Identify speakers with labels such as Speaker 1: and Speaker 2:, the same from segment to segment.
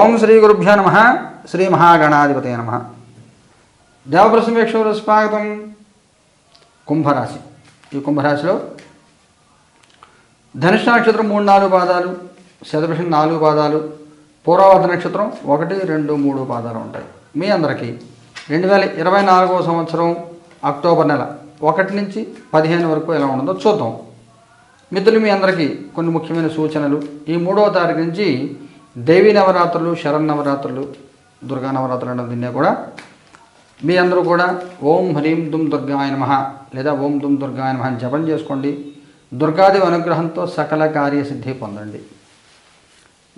Speaker 1: ఓం శ్రీ గురుభ్యో నమ. శ్రీ మహాగణాధిపతి నమ. దేవప్రసమేశ్వర స్వాగతం. కుంభరాశి. ఈ కుంభరాశిలో ధనుష్ నక్షత్రం మూడు నాలుగు పాదాలు శతభిషం నాలుగు పాదాలు పూర్వవర్ధ నక్షత్రం ఒకటి రెండు మూడు పాదాలు ఉంటాయి. మీ అందరికీ రెండు వేల ఇరవై నాలుగవ సంవత్సరం అక్టోబర్ నెల ఒకటి నుంచి పదిహేను వరకు ఎలా ఉండదో చూద్దాం. మిత్రులు మీ అందరికీ కొన్ని ముఖ్యమైన సూచనలు. ఈ మూడవ తారీఖు నుంచి దేవీ నవరాత్రులు శరన్నవరాత్రులు దుర్గా నవరాత్రులు అంటే దీన్నే కూడా. మీ అందరూ కూడా ఓం హ్రీం దుమ్ దుర్గాయ నమ లేదా ఓం దుమ్ దుర్గాయ నమ అని జపం చేసుకోండి. దుర్గాదేవి అనుగ్రహంతో సకల కార్యసిద్ధి పొందండి.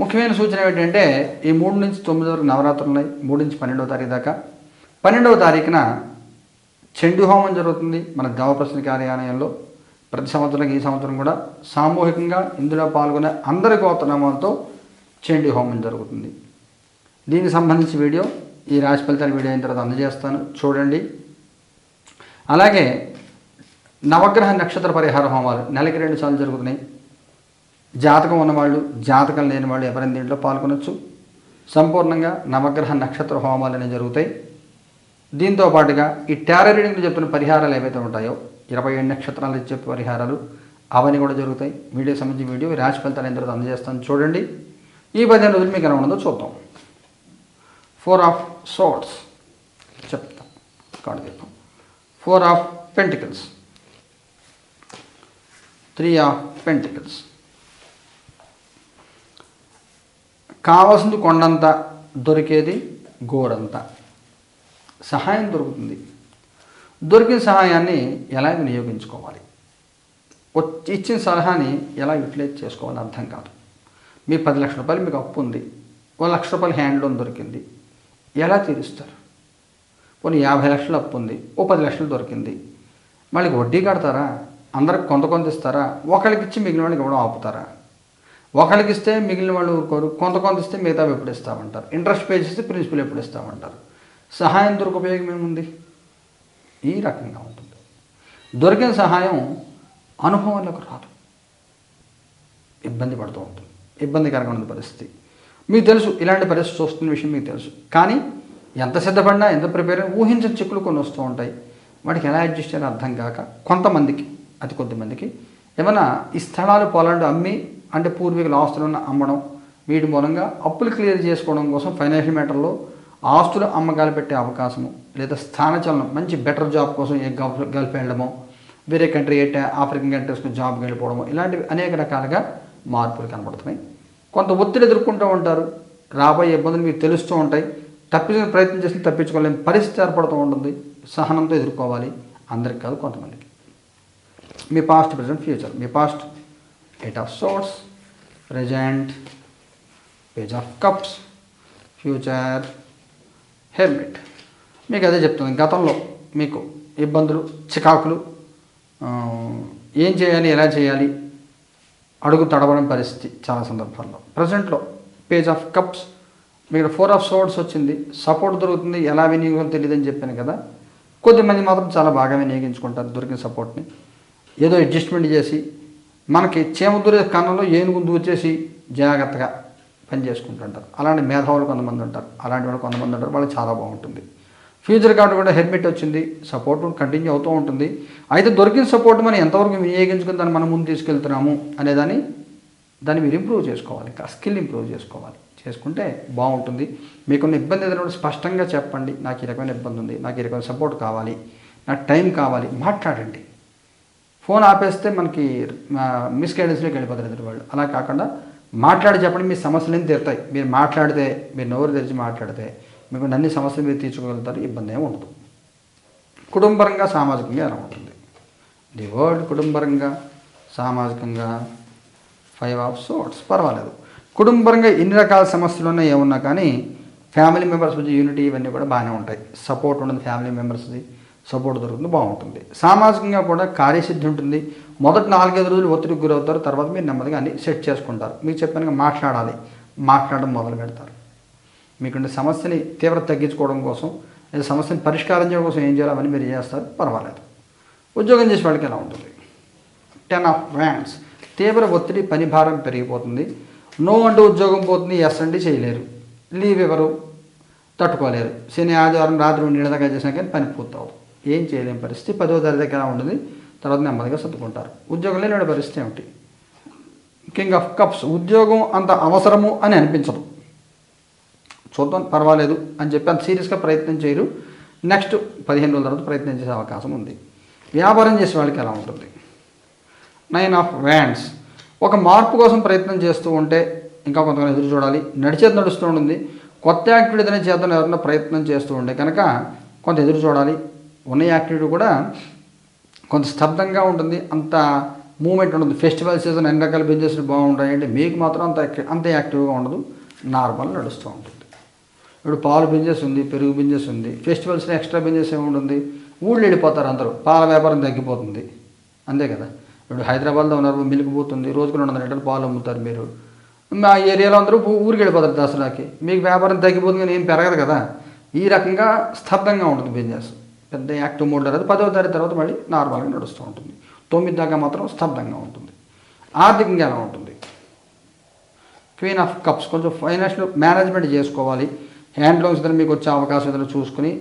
Speaker 1: ముఖ్యమైన సూచన ఏంటంటే ఈ మూడు నుంచి తొమ్మిది వరకు నవరాత్రులు ఉన్నాయి. మూడు నుంచి పన్నెండవ తారీఖు దాకా. పన్నెండవ తారీఖున చెండు హోమం జరుగుతుంది మన దేవప్రసన్న కార్యాలయంలో. ప్రతి సంవత్సరం ఈ సంవత్సరం కూడా సామూహికంగా ఇందులో పాల్గొనే అందరి గోత్రనామాలతో చండీ హోమం జరుగుతుంది. దీనికి సంబంధించి వీడియో ఈ రాశి ఫలితాల వీడియో అయిన తర్వాత అందజేస్తాను. చూడండి. అలాగే నవగ్రహ నక్షత్ర పరిహార హోమాలు నెలకి రెండు సార్లు జరుగుతున్నాయి. జాతకం ఉన్నవాళ్ళు జాతకం లేని వాళ్ళు ఎవరైనా దీంట్లో పాల్గొనొచ్చు. సంపూర్ణంగా నవగ్రహ నక్షత్ర హోమాలు అనేవి జరుగుతాయి. దీంతో పాటుగా ఈ టారో రీడింగ్లో చెప్పిన పరిహారాలు ఏవైతే ఉంటాయో ఇరవై ఏడు నక్షత్రాలు చెప్పే పరిహారాలు అవన్నీ కూడా జరుగుతాయి. వీడియో సంబంధించి వీడియో రాశి ఫలితాలు అయిన తర్వాత అందజేస్తాను. చూడండి. ఈ పదిహేను రోజులు మీకు ఎలా ఉండదో చూద్దాం. ఫోర్ ఆఫ్ సోట్స్ చెప్తాం. కాడు చెప్తాం four of pentacles three of pentacles కావాల్సింది కొండంత దొరికేది గోరంత. సహాయం దొరుకుతుంది. దొరికిన సహాయాన్ని ఎలా వినియోగించుకోవాలి? ఇచ్చిన సలహాని ఎలా యూటిలైజ్ చేసుకోవాలి అర్థం కాదు. మీ పది లక్షల రూపాయలు మీకు అప్పు ఉంది. ఓ లక్ష రూపాయలు హ్యాండ్ లోన్ దొరికింది. ఎలా తీరుస్తారు? కొన్ని యాభై లక్షలు అప్పు ఉంది. ఓ పది లక్షలు దొరికింది. మళ్ళీ వడ్డీ కడతారా? అందరికి కొంత కొంత ఇస్తారా? ఒకరికి ఇచ్చి మిగిలిన వాళ్ళకి ఇవ్వడం ఆపుతారా? ఒకరికి ఇస్తే మిగిలిన వాళ్ళు ఊరుకోరు. కొంత కొంత ఇస్తే మిగతా ఎప్పుడు ఇస్తామంటారు? ఇంట్రెస్ట్ పే చేస్తే ప్రిన్సిపల్ ఎప్పుడు ఇస్తామంటారు? సహాయం దొరికి ఏముంది? ఈ రకంగా ఉంటుంది. దొరికిన సహాయం అనుభవంలోకి రాదు. ఇబ్బంది పడుతూ ఉంటుంది. ఇబ్బందికరంగా ఉన్న పరిస్థితి. మీకు తెలుసు ఇలాంటి పరిస్థితి వస్తున్న విషయం మీకు తెలుసు. కానీ ఎంత సిద్ధపడినా ఎంత ప్రిపేర్ అయినా ఊహించిన చిక్కులు కొన్ని వస్తూ ఉంటాయి. వాటికి ఎలా అడ్జస్ట్ చేయాలో అర్థం కాక కొంతమందికి అతి కొద్ది మందికి ఏమైనా ఈ స్థలాలు పొలాలు అమ్మి అంటే పూర్వీకుల ఆస్తులను అమ్మడం వీటి మూలంగా అప్పులు క్లియర్ చేసుకోవడం కోసం ఫైనాన్షియల్ మ్యాటర్లో ఆస్తులు అమ్మకాలు పెట్టే అవకాశము లేదా స్థానచలనం మంచి బెటర్ జాబ్ కోసం ఏ గల్ఫ్ గల్ఫ్ వెళ్ళడమో వేరే కంట్రీ ఏ ఆఫ్రికన్ కంట్రీస్కి జాబ్కి వెళ్ళిపోవడము ఇలాంటివి అనేక రకాలుగా మార్పులు కనబడుతున్నాయి. కొంత ఒత్తిడి ఎదుర్కొంటూ ఉంటారు. రాబోయే ఇబ్బందులు మీకు తెలుస్తూ ఉంటాయి. తప్పించిన ప్రయత్నం చేసి తప్పించుకోలేని పరిస్థితి ఏర్పడుతూ ఉంటుంది. సహనంతో ఎదుర్కోవాలి. అందరికి కాదు కొంతమందికి. మీ past present future me past eight of swords present page of cups future hermit మీకు అదే చెప్తుంది గతంలో మీకు ఇబ్బందులు చికాకులు ఏం చేయాలి ఎలా చేయాలి అడుగు తడవడం పరిస్థితి చాలా సందర్భాల్లో. ప్రజెంట్లో పేజ్ ఆఫ్ కప్స్ మీకు ఫోర్ ఆఫ్ సోర్డ్స్ వచ్చింది. సపోర్ట్ దొరుకుతుంది. ఎలా వినియోగం తెలియదని చెప్పాను కదా. కొద్దిమంది మాత్రం చాలా బాగా వినియోగించుకుంటారు దొరికిన సపోర్ట్ని ఏదో అడ్జస్ట్మెంట్ చేసి మనకి చీమ దూరే కన్నంలో ఏనుగు దూచేసి జాగ్రత్తగా పని చేసుకుంటుంటారు. అలాంటి మేధావులు కొంతమంది ఉంటారు. అలాంటి వాళ్ళు కొంతమంది ఉంటారు. వాళ్ళు చాలా బాగుంటుంది. ఫ్యూచర్ కార్డు కూడా హెల్మెట్ వచ్చింది. సపోర్ట్ కంటిన్యూ అవుతూ ఉంటుంది. అయితే దొరికిన సపోర్ట్ మనం ఎంతవరకు వినియోగించుకుని దాన్ని మనం ముందు తీసుకెళ్తున్నాము అనేదాన్ని దాన్ని మీరు ఇంప్రూవ్ చేసుకోవాలి. ఇంకా స్కిల్ ఇంప్రూవ్ చేసుకోవాలి. చేసుకుంటే బాగుంటుంది. మీకున్న ఇబ్బంది ఏదైనా స్పష్టంగా చెప్పండి. నాకు ఈ రకమైన ఇబ్బంది ఉంది. నాకు ఈ రకమైన సపోర్ట్ కావాలి. నాకు టైం కావాలి. మాట్లాడండి. ఫోన్ ఆపేస్తే మనకి మిస్గైడెన్స్లోకి వెళ్ళిపోతారు ఎదుటి వాళ్ళు. అలా కాకుండా మాట్లాడి చెప్పండి. మీ సమస్యలు ఏం తీరుతాయి? మీరు మాట్లాడితే మీరు నోరు తెరిచి మాట్లాడితే మీకు అన్ని సమస్యలు మీరు తీర్చుకోగలుగుతారు. ఇబ్బంది ఏమి ఉండదు. కుటుంబరంగా సామాజికంగా ఎలా ఉంటుంది? ది వరల్డ్ కుటుంబరంగా సామాజికంగా ఫైవ్ ఆఫ్ సోట్స్ పర్వాలేదు. కుటుంబరంగా ఎన్ని రకాల సమస్యలు ఉన్నాయి ఏమున్నా కానీ ఫ్యామిలీ మెంబర్స్ మధ్య యూనిటీ ఇవన్నీ కూడా బాగానే ఉంటాయి. సపోర్ట్ ఉంటుంది ఫ్యామిలీ మెంబర్స్ది. సపోర్ట్ దొరుకుతుంది బాగుంటుంది. సామాజికంగా కూడా కార్యసిద్ధి ఉంటుంది. మొదటి నాలుగైదు రోజులు ఒత్తిడికి గురవుతారు. తర్వాత మీరు నెమ్మదిగా అన్ని సెట్ చేసుకుంటారు. మీకు చెప్పానుగా మాట్లాడాలి. మాట్లాడడం మొదలు పెడతారు. మీకుండే సమస్యని తీవ్రత తగ్గించుకోవడం కోసం లేదా సమస్యని పరిష్కారం చేయడం కోసం ఏం చేయాలి అవన్నీ మీరు చేస్తారు. పర్వాలేదు. ఉద్యోగం చేసే వాళ్ళకి ఎలా ఉంటుంది? టెన్ ఆఫ్ వ్యాండ్స్ తీవ్ర ఒత్తిడి పని భారం పెరిగిపోతుంది. నో అంటూ ఉద్యోగం పోతుంది ఎస్ అండి చేయలేరు. లీవ్ ఎవరు? తట్టుకోలేరు. శని ఆదివారం రాత్రి రెండు దాకా చేసినా కానీ పని పూర్తవు ఏం చేయలేని పరిస్థితి. పదో తరగతి దగ్గర ఉంటుంది? తర్వాత నెమ్మదిగా సర్దుకుంటారు. ఉద్యోగం లేని పరిస్థితి ఏమిటి? కింగ్ ఆఫ్ కప్స్ ఉద్యోగం అంత అవసరము అని అనిపించదు. చూద్దాం పర్వాలేదు అని చెప్పి అంత సీరియస్గా ప్రయత్నం చేయరు. నెక్స్ట్ పదిహేను రోజుల తర్వాత ప్రయత్నం చేసే అవకాశం ఉంది. వ్యాపారం చేసే వాళ్ళకి ఎలా ఉంటుంది? నైన్ ఆఫ్ వ్యాండ్స్ ఒక మార్పు కోసం ప్రయత్నం చేస్తూ ఉంటే ఇంకా కొంతమంది ఎదురు చూడాలి. నడిచేది నడుస్తూ ఉంటుంది. కొత్త యాక్టివిటీ అనేది చేద్దాం ఎవరైనా ప్రయత్నం చేస్తూ ఉంటే కనుక కొంత ఎదురు చూడాలి. ఉన్న యాక్టివిటీ కూడా కొంత స్తబ్దంగా ఉంటుంది. అంత మూమెంట్ ఉండదు ఫెస్టివల్ సీజన్ అన్ని రకాల బిజినెస్లు బాగుంటాయి అంటే మీకు మాత్రం అంత అంత యాక్టివ్గా ఉండదు. నార్మల్ నడుస్తూ ఉంటుంది. ఇప్పుడు పాలు బిజినెస్ ఉంది పెరుగు బిజినెస్ ఉంది. ఫెస్టివల్స్లో ఎక్స్ట్రా బిజినెస్ ఏముంటుంది ఊళ్ళు వెళ్ళిపోతారు అందరూ. పాల వ్యాపారం తగ్గిపోతుంది. అంతే కదా. ఇప్పుడు హైదరాబాద్లో ఉన్నారు మిల్క్ పోతుంది రోజుకు రెండు వందల లీటర్లు పాలు అమ్ముతారు మీరు. మా ఏరియాలో అందరూ ఊరికి వెళ్ళిపోతారు దసరాకి. మీకు వ్యాపారం తగ్గిపోతుంది కానీ ఏం పెరగదు కదా. ఈ రకంగా స్తబ్దంగా ఉంటుంది బిజినెస్ పెద్ద యాక్టివ్ మోడ్లో అది పదవ తారీఖు తర్వాత మళ్ళీ నార్మల్గా నడుస్తూ ఉంటుంది. తొమ్మిది దాకా మాత్రం స్తబ్దంగా ఉంటుంది. ఆర్థికంగా ఎలా ఉంటుంది? క్వీన్ ఆఫ్ కప్స్ కొంచెం ఫైనాన్షియల్ మేనేజ్మెంట్ చేసుకోవాలి. హ్యాండ్ లోన్స్ మీకు వచ్చే అవకాశం ఏదైనా చూసుకుని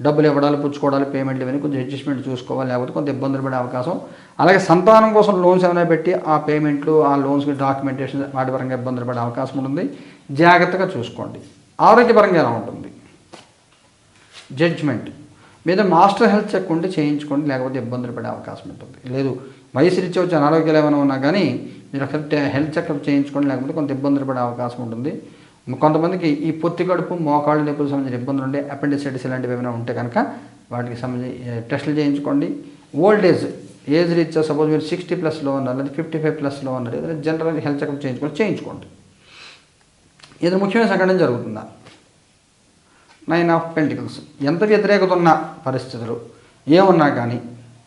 Speaker 1: డబ్బులు ఇవ్వడాలు పుచ్చుకోవడాలు పేమెంట్లు ఇవన్నీ కొంచెం అడ్జస్ట్మెంట్ చూసుకోవాలి. లేకపోతే కొంత ఇబ్బందులు పడే అవకాశం. అలాగే సంతానం కోసం లోన్స్ ఏమైనా పెట్టి ఆ పేమెంట్లు ఆ లోన్స్కి డాక్యుమెంటేషన్ వాటి పరంగా ఇబ్బందులు పడే అవకాశం ఉంటుంది. జాగ్రత్తగా చూసుకోండి. ఆరోగ్యపరంగా ఎలా ఉంటుంది? జడ్జ్మెంట్ మీద మాస్టర్ హెల్త్ చెక్ ఉంటే చేయించుకోండి. లేకపోతే ఇబ్బందులు పడే అవకాశం ఉంటుంది. లేదు వయసు రీత్యా వచ్చే అనారోగ్యాలు ఏమైనా ఉన్నా కానీ మీరు హెల్త్ హెల్త్ చెకప్ చేయించుకోండి. లేకపోతే కొంత ఇబ్బందులు పడే అవకాశం ఉంటుంది. కొంతమందికి ఈ పొత్తి కడుపు మోకాళ్ళు నొప్పులకు సంబంధించిన ఇబ్బందులు ఉండే అపెండిసైటిస్ ఇలాంటివి ఏమైనా ఉంటే కనుక వాటికి సంబంధించి టెస్టులు చేయించుకోండి. ఓల్డ్ ఏజ్ ఏజ్ రీత్యా సపోజ్ మీరు సిక్స్టీ ప్లస్లో ఉన్నారు లేదా ఫిఫ్టీ ఫైవ్ ప్లస్లో ఉన్నారు ఏదైనా జనరల్ హెల్త్ చెకప్ చేయించుకోండి చేయించుకోండి. ఇది ముఖ్యమైన సంఘటన జరుగుతుందా? Nine of pentacles. ఎంత వ్యతిరేకత ఉన్న పరిస్థితులు ఏమున్నా కానీ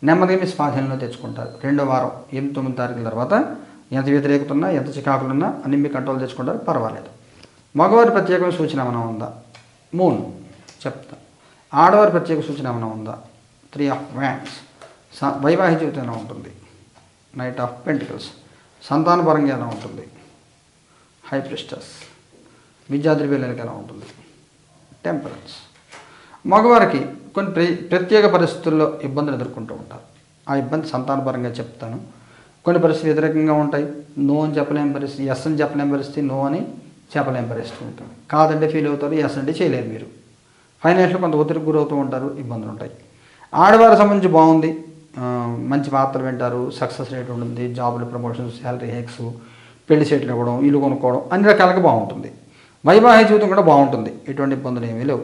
Speaker 1: నెమ్మదిగా మీ స్వాధీనంలో తెచ్చుకుంటారు. రెండో వారం ఎనిమిది తొమ్మిది తారీఖుల తర్వాత ఎంత వ్యతిరేకత ఉన్నా ఎంత చికాకులున్నా అన్ని మీ కంట్రోల్ తెచ్చుకుంటారు పర్వాలేదు. మగవారి ప్రత్యేకమైన సూచన ఏమైనా ఉందా? మూన్. చెప్తా. ఆడవారి ప్రత్యేక సూచన ఏమైనా ఉందా? త్రీ ఆఫ్ వ్యాండ్స్ వైవాహిక జీవితం ఎలా ఉంటుంది? Knight of pentacles. సంతానపరంగా ఎలా ఉంటుంది? High priestess. విద్యాద్రి పిల్లలకి ఎలా ఉంటుంది? టెంపరెన్స్. మగవారికి కొన్ని ప్ర ప్రత్యేక పరిస్థితుల్లో ఇబ్బందులు ఎదుర్కొంటూ ఉంటారు. ఆ ఇబ్బంది సంతానపరంగా చెప్తాను. కొన్ని పరిస్థితులు వ్యతిరేకంగా ఉంటాయి. నో అని చెప్పలేని పరిస్థితి ఎస్ అని చెప్పలేని పరిస్థితి నో అని చేపలు ఎంపరేస్తూ ఉంటాం కాదంటే ఫీల్ అవుతారు ఎస్ అంటే చేయలేరు మీరు. ఫైనాన్షియల్ కొంత ఒత్తిడికి గురవుతూ ఉంటారు ఇబ్బందులు ఉంటాయి. ఆడవారికి సంబంధించి బాగుంది. మంచి వార్తలు వింటారు సక్సెస్ రేట్ ఉంటుంది జాబులు ప్రమోషన్స్ శాలరీ హెక్స్ పెళ్ళి సెటిల్ అవ్వడం ఇల్లు కొనుక్కోవడం అన్ని రకాలుగా బాగుంటుంది. వైవాహిక జీవితం కూడా బాగుంటుంది. ఎటువంటి ఇబ్బందులు ఏమీ లేవు.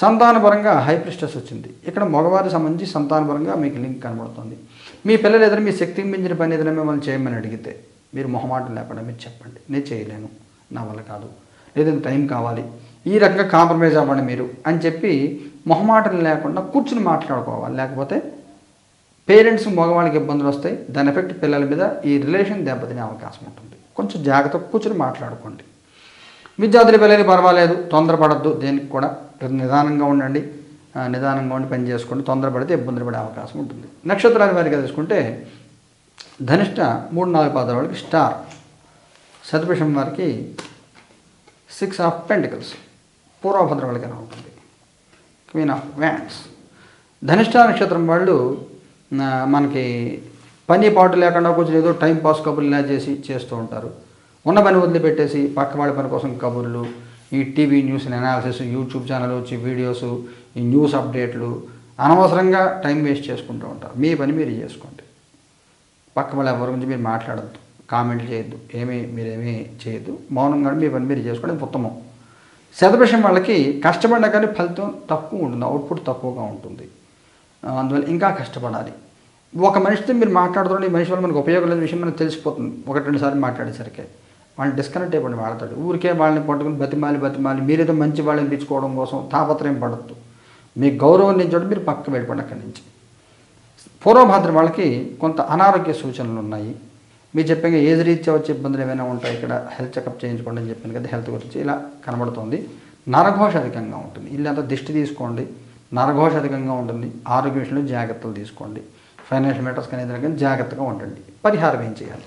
Speaker 1: సంతానపరంగా హైప్రిస్టెస్ వచ్చింది. ఇక్కడ మగవారికి సంబంధించి సంతానపరంగా మీకు లింక్ కనబడుతుంది. మీ పిల్లలు ఏదైనా మీ శక్తికి మించిన పని ఏదైనా మిమ్మల్ని చేయమని అడిగితే మీరు మొహమాటం లేకుండా మీరు చెప్పండి. నేను చేయలేను. నా వల్ల కాదు. లేదంటే టైం కావాలి. ఈ రకంగా కాంప్రమైజ్ అవ్వండి మీరు అని చెప్పి మొహమాటం లేకుండా కూర్చుని మాట్లాడుకోవాలి. లేకపోతే పేరెంట్స్ మగవాళ్ళకి ఇబ్బందులు వస్తాయి. దాని ఎఫెక్ట్ పిల్లల మీద ఈ రిలేషన్ దెబ్బతినే అవకాశం ఉంటుంది. కొంచెం జాగ్రత్తగా కూర్చుని మాట్లాడుకోండి. విద్యార్థుల పిల్లలకి పర్వాలేదు. తొందరపడద్దు. దేనికి కూడా నిదానంగా ఉండండి. నిదానంగా ఉండి పని చేసుకోండి. తొందరపడితే ఇబ్బందులు పడే అవకాశం ఉంటుంది. నక్షత్రాల వారికి తీసుకుంటే ధనిష్ట మూడు నాలుగు పాదాల వాళ్ళకి స్టార్. సతభిషం వారికి సిక్స్ ఆఫ్ పెంటికల్స్ పూర్వభద్ర వాళ్ళకి ఎలా ఉంటుంది. క్వీన్ ఆఫ్ వ్యాండ్స్ ధనిష్ట నక్షత్రం వాళ్ళు మనకి పని పాటు లేకుండా కొంచెం ఏదో టైం పాస్ కబుర్లు చేసి చేస్తూ ఉంటారు. ఉన్న పని వదిలిపెట్టేసి పక్క వాళ్ళ పని కోసం కబుర్లు ఈ TV news analysis YouTube channel వచ్చి వీడియోస్ ఈ న్యూస్ అప్డేట్లు అనవసరంగా టైం వేస్ట్ చేసుకుంటూ ఉంటారు. మీ పని మీరు చేసుకోండి. పక్క వాళ్ళ ఎవరి గురించి మీరు మాట్లాడద్దు. కామెంట్ చేయొద్దు. ఏమీ మీరేమీ చేయొద్దు. మౌనంగా మీ పని మీరు చేసుకోవడం ఉత్తమం. శతభిషం వాళ్ళకి కష్టపడినా కానీ ఫలితం తక్కువ ఉంటుంది అవుట్పుట్ తక్కువగా ఉంటుంది. అందువల్ల ఇంకా కష్టపడాలి. ఒక మనిషితో మీరు మాట్లాడుతున్న ఈ మనిషి వల్ల మనకు ఉపయోగం లేని విషయం మనకు తెలిసిపోతుంది. ఒకటి రెండు సార్లు మాట్లాడేసరికి వాళ్ళని డిస్కనెక్ట్ అయిపోయి వాళ్ళతో. ఊరికే వాళ్ళని పట్టుకుని బతిమాలి బతిమాలి మీరేదో మంచి వాళ్ళని తెచ్చుకోవడం కోసం తాపత్రయం పడద్దు. మీ గౌరవం నుంచి చోట మీరు పక్క వెళ్ళిపోండి అక్కడి నుంచి. పూర్వభాద్ర వాళ్ళకి కొంత అనారోగ్య సూచనలు ఉన్నాయి. మీరు చెప్పాక ఏజ్ రీత్యా వచ్చే ఇబ్బందులు ఏమైనా ఉంటాయి? ఇక్కడ హెల్త్ చెకప్ చేయించుకోండి అని చెప్పాను కదా హెల్త్ గురించి ఇలా కనబడుతుంది. నరఘోష అధికంగా ఉంటుంది. ఇల్లంతా దిష్టి తీసుకోండి. నరఘోష అధికంగా ఉంటుంది. ఆరోగ్య విషయంలో జాగ్రత్తలు తీసుకోండి. ఫైనాన్షియల్ మ్యాటర్స్ కానీ ఏదైనా కానీ జాగ్రత్తగా ఉండండి. పరిహారం ఏం చేయాలి?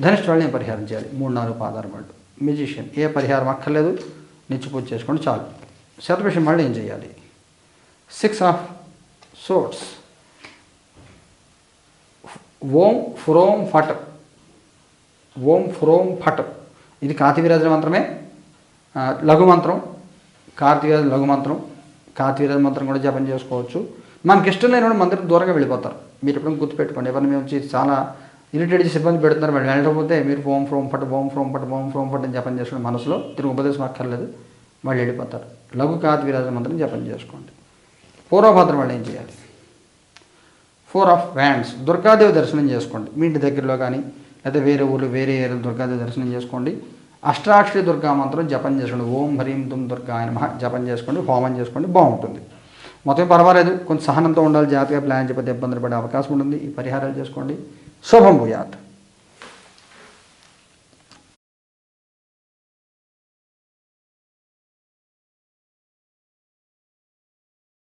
Speaker 1: ధనిష్ట వాళ్ళని ఏం పరిహారం చేయాలి? మూడు నాలుగు పాదాలు మ్యూజిషియన్ ఏ పరిహారం అక్కర్లేదు. నిచ్చి పూజ చేసుకోండి చాలు. శతభిషం వాళ్ళు ఏం చేయాలి? సిక్స్ ఆఫ్ సోట్స్ ఓం ఫ్రోం ఫట్. ఓం ఫ్రోం ఫట్. ఇది కాతివీరాజన మంత్రమే. ఆ, లఘు మంత్రం. కార్తీవీరాజు లఘు మంత్రం. కార్తీవీరాజ మంత్రం కూడా జపం చేసుకోవచ్చు. మనకి ఇష్టం లేని మంత్రం దూరంగా వెళ్ళిపోతారు. మీరు ఎప్పుడైనా గుర్తుపెట్టుకోండి. ఎవరిని మేము వచ్చి చాలా ఇరిటేట్ చేసి ఇబ్బంది పెడుతున్నారు వాళ్ళు వెళ్ళకపోతే మీరు ఓం ఫ్రోం ఫట్ ఓం ఫ్రోం ఫట్ ఓం ఫ్రోం ఫట్ అని జపం చేసుకోండి మనసులో తిరుగు ఉపదేశం అక్కర్లేదు. వాళ్ళు వెళ్ళిపోతారు. లఘు కార్తీవీరాజన మంత్రం జపం చేసుకోండి. పూర్వభద్రం వాళ్ళు ఏం చేయాలి? ఫోర్ ఆఫ్ వ్యాండ్స్ దుర్గాదేవి దర్శనం చేసుకోండి. మీ ఇంటి దగ్గరలో కానీ లేదా వేరే ఊళ్ళు వేరే ఏరియాలో దుర్గాదేవి దర్శనం చేసుకోండి. అష్టాక్షరి దుర్గా మంత్రం జపం చేసుకోండి. ఓం హ్రీం తుమ్ దుర్గా ఆయన జపం చేసుకోండి. హోమం చేసుకోండి. బాగుంటుంది. మొత్తం పర్వాలేదు. కొంచెం సహనంతో ఉండాలి. జాగ్రత్తగా ప్లాన్ చెప్పితే ఇబ్బందులు పడే అవకాశం ఉంటుంది. ఈ పరిహారాలు చేసుకోండి. శుభం భూయాత్.